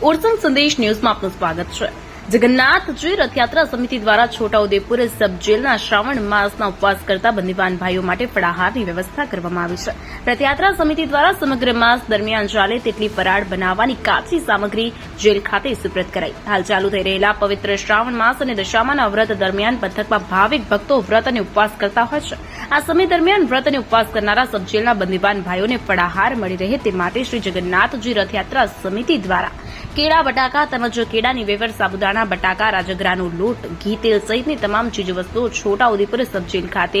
ઓરસંગ સંદેશ ન્યૂઝમાં આપનું સ્વાગત છે. જગન્નાથજી રથયાત્રા સમિતિ દ્વારા છોટાઉદેપુર સબ જેલના શ્રાવણ માસના ઉપવાસ કરતા બંદીવાન ભાઈઓ માટે ફળાહારની વ્યવસ્થા કરવામાં આવી છે. રથયાત્રા સમિતિ દ્વારા સમગ્ર માસ દરમિયાન ચાલે તેટલી ફરાળ બનાવવાની કાચી સામગ્રી જેલ ખાતે સુપ્રત કરાઈ. હાલ ચાલુ થઈ રહેલા પવિત્ર શ્રાવણ માસ અને દશામાના વ્રત દરમિયાન પંથકમાં ભાવિક ભક્તો વ્રત અને ઉપવાસ કરતા હોય છે. આ સમય દરમિયાન વ્રત અને ઉપવાસ કરનારા સબજેલના બંદીવાન ભાઈઓને ફળાહાર મળી રહે તે માટે શ્રી જગન્નાથજી રથયાત્રા સમિતિ દ્વારા કેળા, બટાકા તેમજ કેળાની વેવર સાબુદાણા, બટાકા, રાજગરાનો લોટ, ઘી, તેલ સહિતની તમામ ચીજવસ્તુઓ છોટા ઉદેપુર સબજેલ ખાતે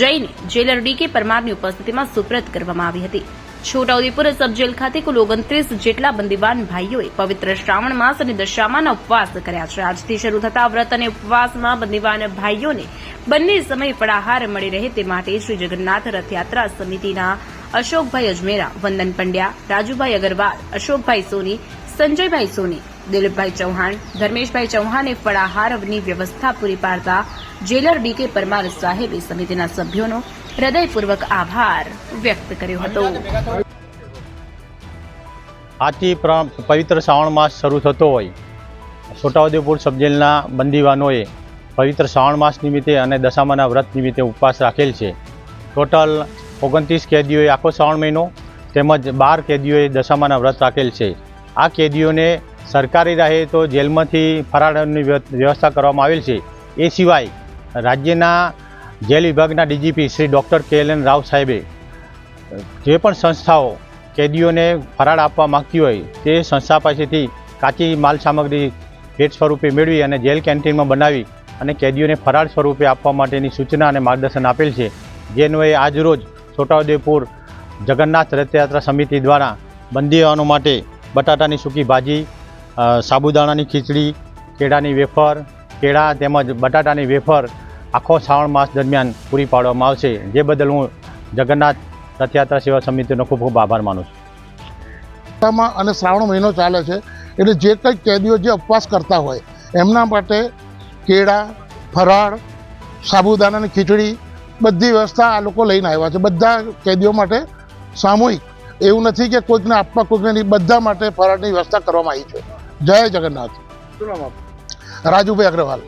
જઈને જેલર ડીકે પરમારની ઉપસ્થિતિમાં સુપ્રત કરવામાં આવી હતી. છોટાઉદેપુર સબજેલ ખાતે કુલ ઓગણત્રીસ જેટલા બંદીવાન ભાઈઓએ પવિત્ર શ્રાવણ માસ અને દશામાના ઉપવાસ કર્યા છે. આજથી શરૂ થતા વ્રત અને ઉપવાસમાં બંદીવાન ભાઈઓને બંને સમય ફળાહાર મળી રહે તે માટે શ્રી જગન્નાથ રથયાત્રા સમિતિના અશોકભાઈ અજમેરા, વંદન પંડ્યા, રાજુભાઈ અગરવાલ, અશોકભાઈ સોની સંજયભાઈ સોની, દિલીપભાઈ ચૌહાણ, ધર્મેશભાઈ ચૌહાણે ફળાહારની વ્યવસ્થા પૂરી પાડતા જેલર ડીકે પરમાર સાહેબે સમિતિના સભ્યોનો હૃદયપૂર્વક આભાર વ્યક્ત કર્યો હતો. આથી પવિત્ર શ્રાવણ માસ શરૂ થતો હોય. છોટાઉદેપુર સબજેલના બંદીવાનોએ પવિત્ર શ્રાવણ માસ નિમિત્તે અને દશામાના વ્રત નિમિત્તે ઉપવાસ રાખેલ છે. ટોટલ ઓગણત્રીસ કેદીઓએ આખો શ્રાવણ મહિનો તેમજ બાર કેદીઓએ દશામાના વ્રત રાખેલ છે. આ કેદીઓને સરકારી રાહે તો જેલમાંથી ફરાળની વ્ય- વ્યવસ્થા કરવામાં આવેલ છે. એ સિવાય રાજ્યના જેલ વિભાગના DGP Shri doctor K L N Rao સાહેબે, જે પણ સંસ્થાઓ કેદીઓને ફરાળ આપવા માંગતી હોય તે સંસ્થા પાસેથી કાચી માલ સામગ્રી ભેટ સ્વરૂપે મેળવી અને જેલ કેન્ટીનમાં બનાવી અને કેદીઓને ફરાળ સ્વરૂપે આપવા માટેની સૂચના અને માર્ગદર્શન આપેલ છે. જેન્વયે આજરોજ છોટાઉદેપુર જગન્નાથ રથયાત્રા સમિતિ દ્વારા બંદીવાનો માટે બટાટાની સૂકી ભાજી સાબુદાણાની ખીચડી, કેળાની વેફર, કેળા તેમજ બટાટાની વેફર આખો શ્રાવણ માસ દરમિયાન પૂરી પાડવામાં આવશે. જે બદલ હું જગન્નાથ રથયાત્રા સેવા સમિતિનો ખૂબ ખૂબ આભાર માનું છું. અને શ્રાવણ મહિનો ચાલે છે, એટલે જે કંઈ કેદીઓ જે ઉપવાસ કરતા હોય, એમના માટે કેળા, ફરાળ, સાબુદાણાની ખીચડી બધી વ્યવસ્થા આ લોકો લઈને આવ્યા છે. બધા કેદીઓ માટે સામૂહિક એવું નથી કે કોઈકને આપવા કોઈકને નહીં. બધા માટે ફરાળની વ્યવસ્થા કરવામાં આવી છે. જય જગન્નાથ. રાજુભાઈ અગ્રવાલ.